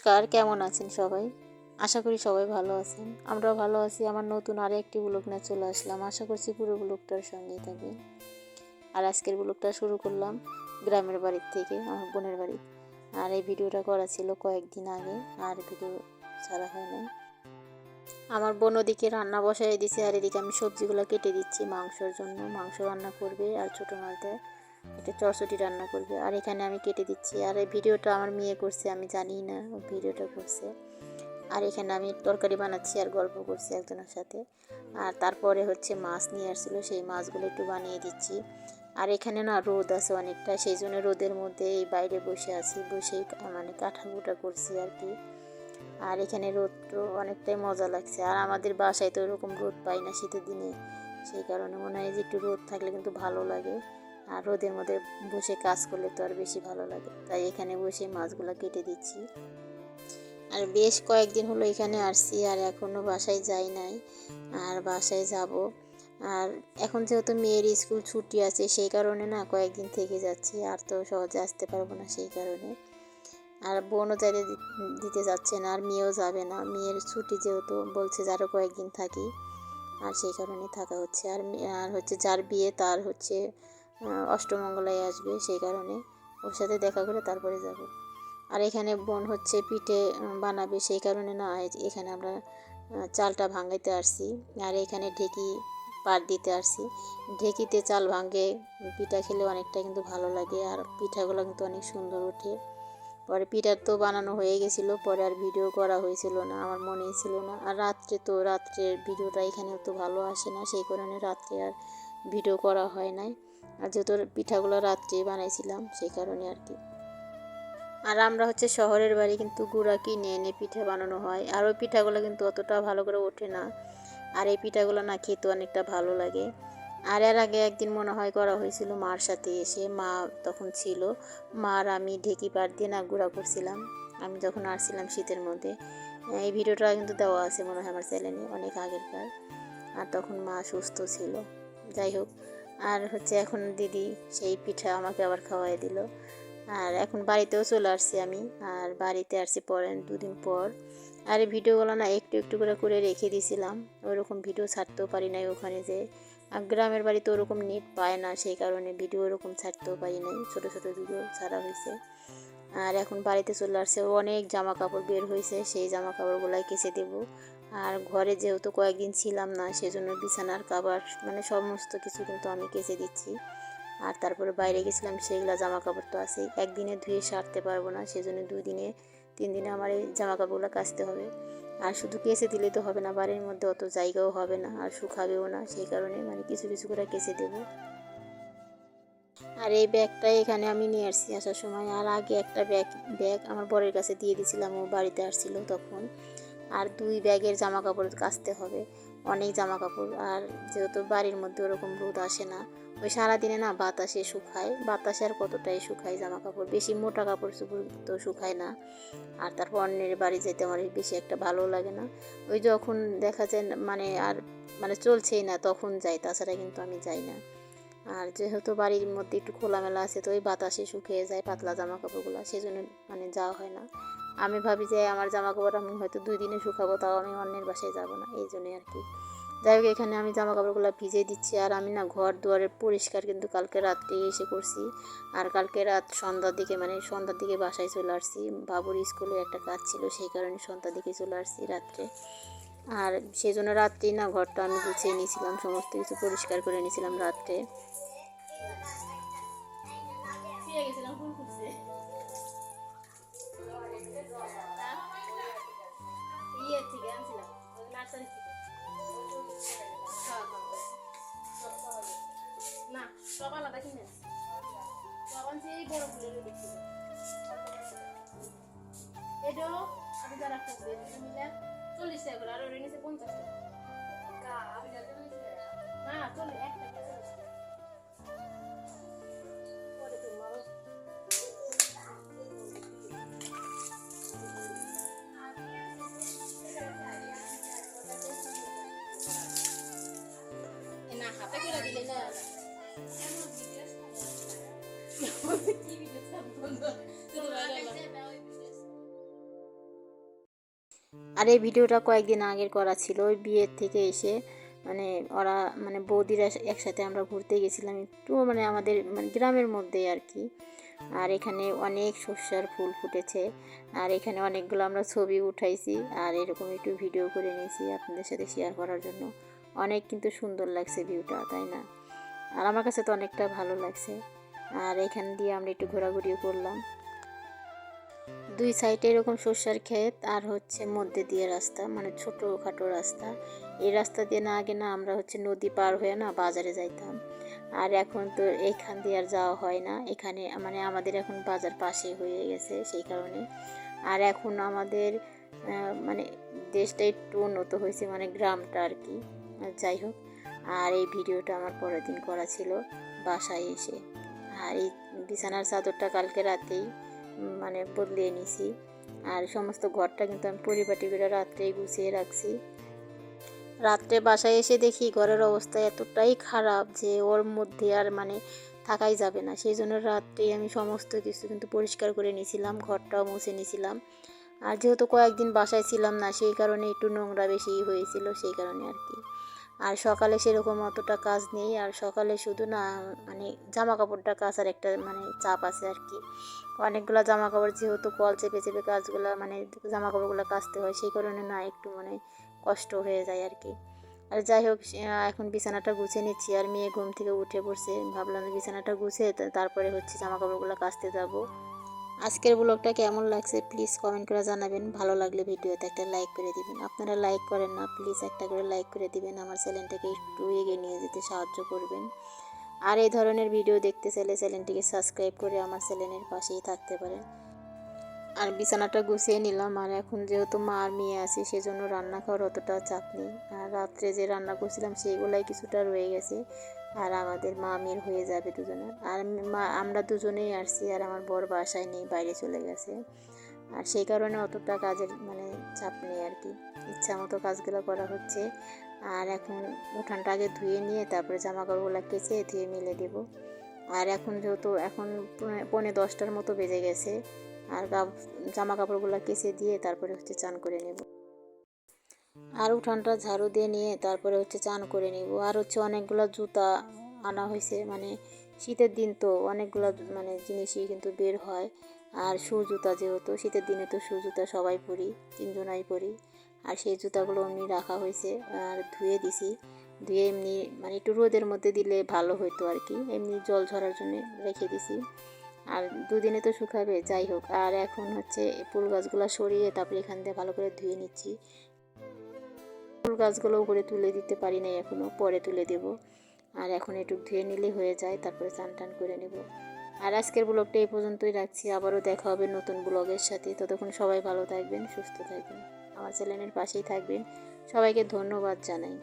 নমস্কার, কেমন আছেন সবাই? আশা করি সবাই ভালো আছেন। আমরাও ভালো আছি, আমার নতুন আরও একটি ব্লগ নিয়ে চলে আসলাম। আশা করছি পুরো ব্লগটার সঙ্গেই থাকবেন। আর আজকের ব্লগটা শুরু করলাম গ্রামের বাড়ির থেকে, আমার বোনের বাড়ি। আর এই ভিডিওটা করা ছিল কয়েকদিন আগে, আর ভিডিও ছাড়া হয় না আমার বোন ওদিকে রান্না বসাই দিছে, আর এদিকে আমি সবজিগুলো কেটে দিচ্ছি মাংসর জন্য। মাংস রান্না করবে আর ছোটো মাছ দেয় এটা চরচটি রান্না করবে। আর এখানে আমি কেটে দিচ্ছি। আর এই ভিডিওটা আমার মেয়ে করছে, আমি জানি না ও ভিডিওটা করছে। আর এখানে আমি তরকারি বানাচ্ছি আর গল্প করছি একজনের সাথে। আর তারপরে হচ্ছে মাছ নিয়ে আসছিল, সেই মাছগুলো একটু বানিয়ে দিচ্ছি। আর এখানে না রোদ আছে অনেকটা, সেই জন্য রোদের মধ্যে এই বাইরে বসে আছি বসেই মানে কাঠাকুটা করছি আর কি। আর এখানে রোদ তো অনেকটাই মজা লাগছে। আর আমাদের বাসায় তো ওরকম রোদ পাই না শীতের দিনে, সেই কারণে মনে হয় যে একটু রোদ থাকলে কিন্তু ভালো লাগে। আর রোদের মধ্যে বসে কাজ করলে তো আর বেশি ভালো লাগে। তাই এখানে বসে মাছগুলো কেটে দিচ্ছি। আর বেশ কয়েকদিন হলো এখানে আসছি আর এখনও বাসায় যাই নাই, আর বাসায় যাব। আর এখন যেহেতু মেয়ের স্কুল ছুটি আছে, সেই কারণে না কয়েকদিন থেকে যাচ্ছি, আর তো সহজে আসতে পারব না সেই কারণে। আর বোনও যাইতে দিতে যাচ্ছে না, আর মেয়েও যাবে না। মেয়ের ছুটি যেহেতু বলছে যে আরও কয়েকদিন থাকি, আর সেই কারণে থাকা হচ্ছে। আর আর হচ্ছে যার বিয়ে তার হচ্ছে অষ্টমঙ্গলায় আসবে সেই কারণে ওর সাথে দেখা করে তারপরে যাব। আর এখানে বোন হচ্ছে পিঠে বানাবে সেই কারণে না এখানে আমরা চালটা ভাঙাইতে আসছি। আর এখানে ঢেকি পাট দিতে আসছি। ঢেকিতে চাল ভাঙে, পিঠা খেলে অনেকটা কিন্তু ভালো লাগে আর পিঠাগুলো কিন্তু অনেক সুন্দর ওঠে। পরে পিঠার তো বানানো হয়ে গেছিল, পরে আর ভিডিও করা হয়েছিল না, আমার মনেই ছিল না। আর রাত্রে তো, রাত্রের ভিডিওটা এখানে তো ভালো আসে না, সেই কারণে রাত্রে আর ভিডিও করা হয় নাই। আর যেহেতু পিঠাগুলো রাত্রে বানাইছিলাম, সেই কারণে আর কি। আর আমরা হচ্ছে শহরের বাড়ি কিন্তু গুঁড়া কিনে এনে পিঠা বানানো হয়। আর ওই পিঠাগুলো কিন্তু অতটা ভালো করে ওঠে না। আর এই পিঠাগুলো না খেতে অনেকটা ভালো লাগে। আর এর আগে একদিন মনে হয় করা হয়েছিল মার সাথে এসে, মা তখন ছিল। মার আমি ঢেকি পাট দিয়ে না গুঁড়া করছিলাম। আমি যখন আসছিলাম শীতের মধ্যে। এই ভিডিওটা কিন্তু দেওয়া আছে মনে হয় আমার চ্যানেলে, অনেক আগেরকার। আর তখন মা সুস্থ ছিল। যাই হোক আর হচ্ছে এখন দিদি সেই পিঠা আমাকে আবার খাওয়াই দিল। আর এখন বাড়িতেও চলে আসছি আমি, আর বাড়িতে আসছি পরে দুদিন পর। আর এই ভিডিওগুলো না একটু একটু করে করে রেখে দিয়েছিলাম। ওরকম ভিডিও ছাড়তেও পারি নাই ওখানে যে, আর গ্রামের বাড়িতে ওরকম নেট পায় না সেই কারণে ভিডিও ওরকম ছাড়তেও পারি নাই, ছোটো ছোটো ভিডিও ছাড়া হয়েছে। আর এখন বাড়িতে চলে আসছে, অনেক জামা কাপড় বের হয়েছে, সেই জামা কাপড়গুলাই কেচে দেবো। আর ঘরে যেহেতু কয়েকদিন ছিলাম না, সেজন্য বিছানার কাবার মানে সমস্ত কিছু কিন্তু আমি কেচে দিচ্ছি। আর তারপরে বাইরে গেছিলাম, সেইগুলো জামা কাপড় তো আছে একদিনে ধুয়ে সারতে পারব না, সেজন্য দুই দিনে, তিন দিনে আমার এই জামা কাপড়গুলো কাচতে হবে। আর শুধু কেচে দিলে তো হবে না, বাড়ির মধ্যে অত জায়গাও হবে না, আর শুকাবেও না, সেই কারণে মানে কিছু কিছু করে কেচে দেবো। আর এই ব্যাগটা এখানে আমি নিয়ে আসছি আসার সময়। আর আগে একটা ব্যাগ ব্যাগ আমার বরের কাছে দিয়ে দিয়েছিলাম, ও বাড়িতে আসছিল তখন। আর দুই ব্যাগের জামা কাপড় কাচতে হবে, অনেক জামা কাপড় আর যেহেতু বাড়ির মধ্যে ওরকম রোদ আসে না, ওই সারাদিনে না বাতাসে শুকায়। বাতাসে আর কতটাই শুকায় জামা কাপড় বেশি মোটা কাপড় চোপড় তো শুকায় না। আর তারপর অন্যের বাড়ি যেতে আমার বেশি একটা ভালো লাগে না। ওই যখন দেখা যায় মানে আর মানে চলছেই না, তখন যাই, তাছাড়া কিন্তু আমি যাই না। আর যেহেতু বাড়ির মধ্যে একটু খোলামেলা আছে, তো ওই বাতাসে শুকিয়ে যায় পাতলা জামা কাপড়গুলো সেই জন্য মানে যাওয়া হয় না। আমি ভাবি যে আমার জামা কাপড় আমি হয়তো দুই দিনে শুকাবো, তাও আমি অন্যের বাসায় যাব না, এই জন্যই আর কি। যাই হোক, এখানে আমি জামা কাপড়গুলো ভিজে দিচ্ছি, আর আমি না ঘর দুয়ারের পরিষ্কার কিন্তু কালকে রাত্রে এসে করছি। আর কালকে রাত সন্ধ্যার দিকে মানে সন্ধ্যার দিকে বাসায় চলে আসছি, বাবুর স্কুলে একটা কাজ ছিল, সেই কারণে সন্ধ্যার দিকে চলে আসছি রাত্রে। আর সেই জন্য রাত্রেই না ঘরটা আমি গুছিয়ে নিয়েছিলাম, সমস্ত কিছু পরিষ্কার করে নিয়েছিলাম রাত্রে। সব আলাদা কিনে সব আনছি এই বড় ফুলের এটাও আমি যা মিলে চল্লিশ টাকা করে আর ওর নিচে পঞ্চাশ টাকা। না। চল্লিশ এক আর এই ভিডিওটা কয়েকদিন আগের করা ছিল, ওই বিয়ের থেকে এসে মানে ওরা মানে বৌদিরা একসাথে আমরা ঘুরতে গেছিলাম একটু মানে আমাদের মানে গ্রামের মধ্যে আর কি। আর এখানে অনেক শস্যার ফুল ফুটেছে, আর এখানে অনেকগুলো আমরা ছবি উঠাইছি, আর এরকম একটু ভিডিও করে নিয়েছি আপনাদের সাথে শেয়ার করার জন্য। অনেক কিন্তু সুন্দর লাগছে ভিউটা তাই না? আর আমার কাছে তো অনেকটা ভালো লাগছে। আর এখান দিয়ে আমরা একটু ঘোরাঘুরিও করলাম। দুই সাইডে এরকম সর্ষার ক্ষেত আর হচ্ছে মধ্যে দিয়ে রাস্তা মানে ছোটোখাটো রাস্তা। এই রাস্তা দিয়ে না আগে না আমরা হচ্ছে নদী পার হয়ে না বাজারে যাইতাম। আর এখন তো এখান দিয়ে আর যাওয়া হয় না। এখানে মানে আমাদের এখন বাজার পাশে হয়ে গেছে সেই কারণে। আর এখন আমাদের মানে দেশটা একটু উন্নত হয়েছে মানে গ্রামটা আর কি। যাই হোক, আর এই ভিডিওটা আমার পরের দিন করা ছিল বাসায় এসে। আর এই বিছানার চাদরটা কালকে রাতেই মানে বদলিয়ে নিছি। আর সমস্ত ঘরটা কিন্তু আমি পরিপাটি করে রাত্রেই গুছিয়ে রাখছি। রাত্রে বাসায় এসে দেখি ঘরের অবস্থা এতটাই খারাপ যে ওর মধ্যে আর মানে থাকাই যাবে না। সেই জন্য রাত্রে আমি সমস্ত কিছু কিন্তু পরিষ্কার করে নিয়েছিলাম ঘরটাও মুছে নিয়েছিলাম আর যেহেতু কয়েকদিন বাসায় ছিলাম না, সেই কারণে একটু নোংরা বেশি হয়েছিল, সেই কারণে আর কি। আর সকালে সেরকম অতটা কাজ নেই। আর সকালে শুধু না মানে জামা কাপড়টা কাচার একটা মানে চাপ আছে আর কি। অনেকগুলো জামা কাপড় যেহেতু কল চেপে চেপে কাজগুলো মানে জামা কাপড়গুলো কাচতে হয়, সেই কারণে না একটু মানে কষ্ট হয়ে যায় আর কি। আর যাই হোক এখন বিছানাটা গুছিয়ে নিচ্ছি। আর মেয়ে ঘুম থেকে উঠে পড়ছে। ভাবলাম বিছানাটা গুছিয়ে তারপরে হচ্ছে জামা কাপড়গুলো কাচতে যাব। আজকের ব্লগটা কেমন লাগছে প্লিজ কমেন্ট করে জানাবেন। ভালো লাগলে ভিডিওতে একটা লাইক করে দিবেন। আপনারা লাইক করেন না প্লিজ একটা করে লাইক করে দিবেন। আমার চ্যানেলটাকে একটু এগিয়ে নিয়ে যেতে সাহায্য করবেন। আর এই ধরনের ভিডিও দেখতে চাইলে চ্যানেলটিকে সাবস্ক্রাইব করে আমার চ্যানেলের পাশেই থাকতে পারেন। আর বিছানাটা গুছিয়ে নিলাম। আর এখন যেহেতু মা আর মেয়ে আছে, সেজন্য রান্না খাওয়ার অতটা চাপ নেই। আর রাত্রে যে রান্না করছিলাম, সেইগুলাই কিছুটা রয়ে গেছে। আর আমাদের মা মেয়ের হয়ে যাবে দুজনের আর মা, আমরা দুজনেই আসছি আর আমার বর বাসায় নেই, বাইরে চলে গেছে। আর সেই কারণে অতটা কাজের মানে চাপ নেই আর কি। ইচ্ছা মতো কাজগুলো করা হচ্ছে। আর এখন উঠানটা আগে ধুয়ে নিয়ে তারপরে জামা কাপড়গুলো কেচে ধুয়ে মিলে দেব। আর এখন যেহেতু, এখন পৌনে- পৌনে দশটার মতো বেজে গেছে। আর জামা কাপড়গুলো কেচে দিয়ে তারপরে হচ্ছে চান করে নেব। আর উঠানটা ঝাড়ু দিয়ে নিয়ে তারপরে হচ্ছে চান করে নিব। আর হচ্ছে অনেকগুলো জুতা আনা হয়েছে মানে শীতের দিন তো অনেকগুলো মানে জিনিসই কিন্তু বের হয়। আর শু জুতা যেহেতু, শীতের দিনে তো শু জুতা সবাই পরি, তিনজনাই পরি। আর সেই জুতাগুলো এমনি রাখা হয়েছে, আর ধুয়ে দিছি। ধুয়ে এমনি মানে একটু রোদের মধ্যে দিলে ভালো হতো আর কি। এমনি জল ঝরার জন্য রেখে দিছি। আর দুদিনে তো শুকাবে, যাই হোক। আর এখন হচ্ছে ফুল গাছগুলো সরিয়ে তারপরে এখান দিয়ে ভালো করে ধুয়ে নিচ্ছি। ফুল গাছগুলো উপরে তুলে দিতে পারি নাই এখনও পরে তুলে দেব। আর এখন একটু ধুয়ে নিলে হয়ে যায়, তারপরে চান টান করে নেব। আর আজকের ব্লগটা এই পর্যন্তই রাখছি, আবারও দেখা হবে নতুন ব্লগের সাথে। ততক্ষণ সবাই ভালো থাকবেন, সুস্থ থাকবেন। আমার চ্যানেলের পাশেই থাকবেন। সবাইকে ধন্যবাদ জানাই।